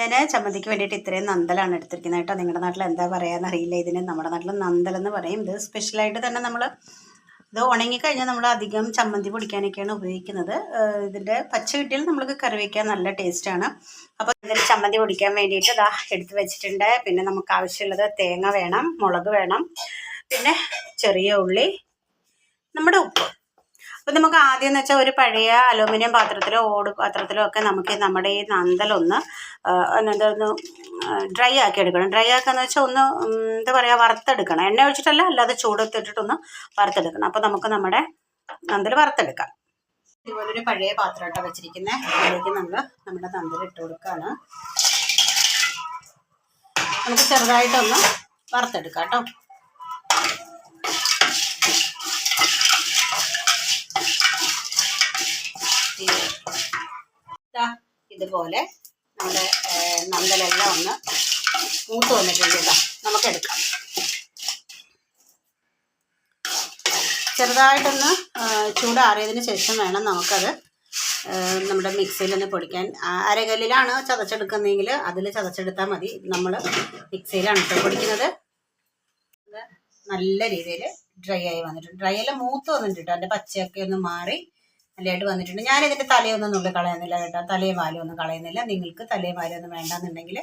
ഞാൻ ചമ്മന്തിക്ക് വേണ്ടിയിട്ട് ഇത്രയും നന്തലാണ് എടുത്തിരിക്കുന്നത് കേട്ടോ. നിങ്ങളുടെ നാട്ടിൽ എന്താ പറയാന്ന് അറിയില്ല. ഇതിന് നമ്മുടെ നാട്ടിൽ നന്തൽ എന്ന് പറയും. ഇത് സ്പെഷ്യലായിട്ട് തന്നെ നമ്മൾ ഇത് ഉണങ്ങിക്കഴിഞ്ഞാൽ നമ്മൾ അധികം ചമ്മന്തി പൊടിക്കാനൊക്കെയാണ് ഉപയോഗിക്കുന്നത്. ഇതിന്റെ പച്ച കിട്ടിയാൽ നമ്മൾക്ക് കറി വയ്ക്കാൻ നല്ല ടേസ്റ്റാണ്. അപ്പോൾ ഇതിൽ ചമ്മന്തി പൊടിക്കാൻ വേണ്ടിയിട്ട് ഇതാ എടുത്ത് വെച്ചിട്ടുണ്ട്. പിന്നെ നമുക്ക് ആവശ്യമുള്ളത് തേങ്ങ വേണം മുളക് വേണം പിന്നെ ചെറിയ ഉള്ളി നമ്മുടെ ഉപ്പ്. അപ്പം നമുക്ക് ആദ്യം എന്ന് വെച്ചാൽ ഒരു പഴയ അലൂമിനിയം പാത്രത്തിലോ ഓട് പാത്രത്തിലോ ഒക്കെ നമുക്ക് നമ്മുടെ ഈ നന്തലൊന്ന് എന്തൊന്ന് ഡ്രൈ ആക്കി എടുക്കണം. ഡ്രൈ ആക്കാന്ന് വെച്ചാൽ ഒന്ന് എന്താ പറയുക വറുത്തെടുക്കണം. എണ്ണ ഒഴിച്ചിട്ടല്ല അല്ലാതെ ചൂടത്തിട്ടിട്ടൊന്ന് വറുത്തെടുക്കണം. അപ്പോൾ നമുക്ക് നമ്മുടെ നന്തൽ വറുത്തെടുക്കാം. ഇതുപോലൊരു പഴയ പാത്രമായിട്ടാണ് വെച്ചിരിക്കുന്നത് അതിലേക്ക് നമ്മൾ നമ്മുടെ നന്തൽ ഇട്ട് കൊടുക്കുകയാണ് നമുക്ക് ചെറുതായിട്ടൊന്ന് വറുത്തെടുക്കാം കേട്ടോ. ഇതുപോലെ നമ്മുടെ നന്തലെല്ലാം ഒന്ന് മൂത്ത് വന്നിട്ടുണ്ട് കേട്ടോ. നമുക്ക് എടുക്കാം ചെറുതായിട്ടൊന്ന് ചൂടാറിയതിന് ശേഷം വേണം നമുക്കത് നമ്മുടെ മിക്സിയിൽ ഒന്ന് പൊടിക്കാൻ. അരകല്ലിലാണ് ചതച്ചെടുക്കുന്നതെങ്കിൽ അതിൽ ചതച്ചെടുത്താൽ മതി. നമ്മൾ മിക്സിയിലാണ് കേട്ടോ പൊടിക്കുന്നത്. നല്ല രീതിയിൽ ഡ്രൈ ആയി വന്നിട്ടുണ്ട്. ഡ്രൈ എല്ലാം മൂത്ത് വന്നിട്ടുണ്ട് അതിന്റെ പച്ചയൊക്കെ ഒന്ന് മാറി നല്ലതായിട്ട് വന്നിട്ടുണ്ട്. ഞാൻ ഇതിന്റെ തലയൊന്നും നുള്ളി കളയുന്നില്ല കേട്ടോ. തലയും വാലും ഒന്നും കളയുന്നില്ല. നിങ്ങൾക്ക് തലയും വാലും ഒന്നും വേണ്ടെന്നുണ്ടെങ്കിൽ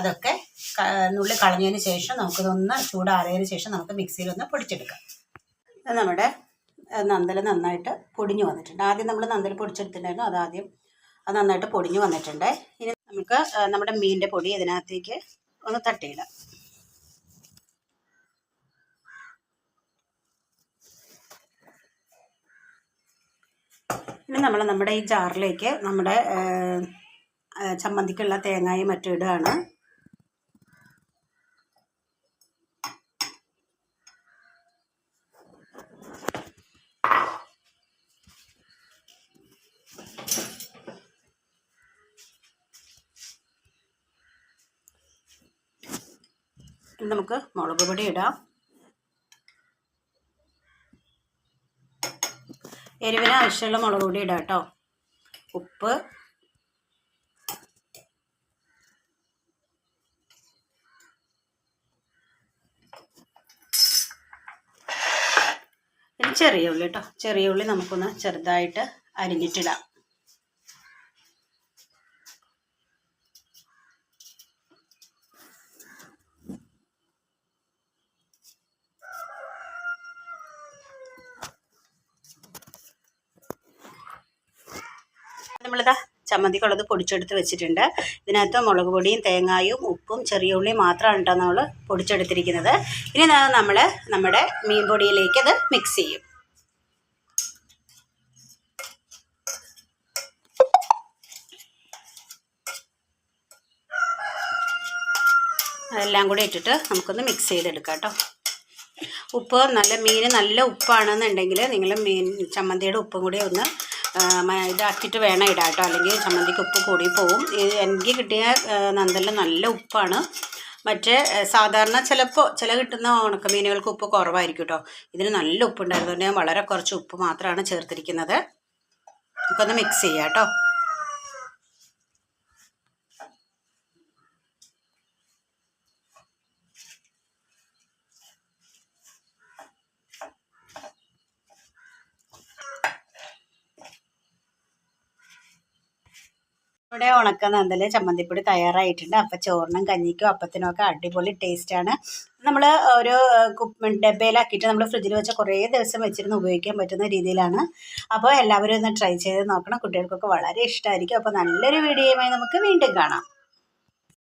അതൊക്കെ നുള്ളി കളഞ്ഞതിന് ശേഷം നമുക്കിതൊന്ന് ചൂടാറിയതിന് ശേഷം നമുക്ക് മിക്സിയിലൊന്ന് പൊടിച്ചെടുക്കാം. ഇത് നമ്മുടെ നന്തൽ നന്നായിട്ട് പൊടിഞ്ഞു വന്നിട്ടുണ്ട്. ആദ്യം നമ്മൾ നന്തൽ പൊടിച്ചെടുത്തിട്ടുണ്ടായിരുന്നു. അതാദ്യം അത് നന്നായിട്ട് പൊടിഞ്ഞു വന്നിട്ടുണ്ട്. ഇനി നമുക്ക് നമ്മുടെ മീനിന്റെ പൊടി ഇതിനകത്തേക്ക് ഒന്ന് തട്ടിയിടാം. ഇനി നമ്മൾ നമ്മുടെ ഈ ജാറിലേക്ക് നമ്മുടെ ചമ്മന്തിക്കുള്ള തേങ്ങയും മറ്റും ഇടുകയാണ്. നമുക്ക് മുളക് പൊടി ഇടാം. എരിവിന് ആവശ്യമുള്ള മുളക് പൊടി ഇടാം കേട്ടോ. ഉപ്പ്. ചെറിയ ഉള്ളി കേട്ടോ. ചെറിയ ഉള്ളി നമുക്കൊന്ന് ചെറുതായിട്ട് അരിഞ്ഞിട്ടിടാം. നമ്മളിതാ ചമ്മന്തിക്കുള്ളത് പൊടിച്ചെടുത്ത് വെച്ചിട്ടുണ്ട്. ഇതിനകത്ത് മുളക് പൊടിയും തേങ്ങായും ഉപ്പും ചെറിയ ഉള്ളിയും മാത്രമാണ് കേട്ടോ നമ്മൾ പൊടിച്ചെടുത്തിരിക്കുന്നത്. ഇനി നമ്മൾ നമ്മുടെ മീൻ പൊടിയിലേക്ക് അത് മിക്സ് ചെയ്യും. അതെല്ലാം കൂടി ഇട്ടിട്ട് നമുക്കൊന്ന് മിക്സ് ചെയ്തെടുക്കാം കേട്ടോ. ഉപ്പ് നല്ല മീൻ നല്ല ഉപ്പാണെന്നുണ്ടെങ്കിൽ നിങ്ങൾ മീൻ ചമ്മന്തിയുടെ ഉപ്പും കൂടി ഒന്ന് ഇതാക്കിയിട്ട് വേണം ഇടാം കേട്ടോ. അല്ലെങ്കിൽ ചമ്മന്തിക്ക് ഉപ്പ് കൂടി പോവും. എനിക്ക് കിട്ടിയ നന്തല്ല നല്ല ഉപ്പാണ്. മറ്റേ സാധാരണ ചിലപ്പോൾ ചില കിട്ടുന്ന ഉണക്കമീനുകൾക്ക് ഉപ്പ് കുറവായിരിക്കും കേട്ടോ. ഇതിന് നല്ല ഉപ്പുണ്ടായിരുന്നു ഞാൻ വളരെ കുറച്ച് ഉപ്പ് മാത്രമാണ് ചേർത്തിരിക്കുന്നത്. നമുക്കൊന്ന് മിക്സ് ചെയ്യാം കേട്ടോ. ഇവിടെ ഉണക്ക നന്തൽ ചമ്മന്തിപ്പൊടി തയ്യാറായിട്ടുണ്ട്. അപ്പം ചോറിനും കഞ്ഞിക്കും അപ്പത്തിനും ഒക്കെ അടിപൊളി ടേസ്റ്റാണ്. നമ്മൾ ഒരു ഡബയിലാക്കിയിട്ട് നമ്മൾ ഫ്രിഡ്ജിൽ വെച്ച കുറേ ദിവസം വെച്ചിരുന്ന് ഉപയോഗിക്കാൻ പറ്റുന്ന രീതിയിലാണ്. അപ്പോൾ എല്ലാവരും ഒന്ന് ട്രൈ ചെയ്ത് നോക്കണം. കുട്ടികൾക്കൊക്കെ വളരെ ഇഷ്ടമായിരിക്കും അപ്പോൾ നല്ലൊരു വീഡിയോയുമായി നമുക്ക് വീണ്ടും കാണാം.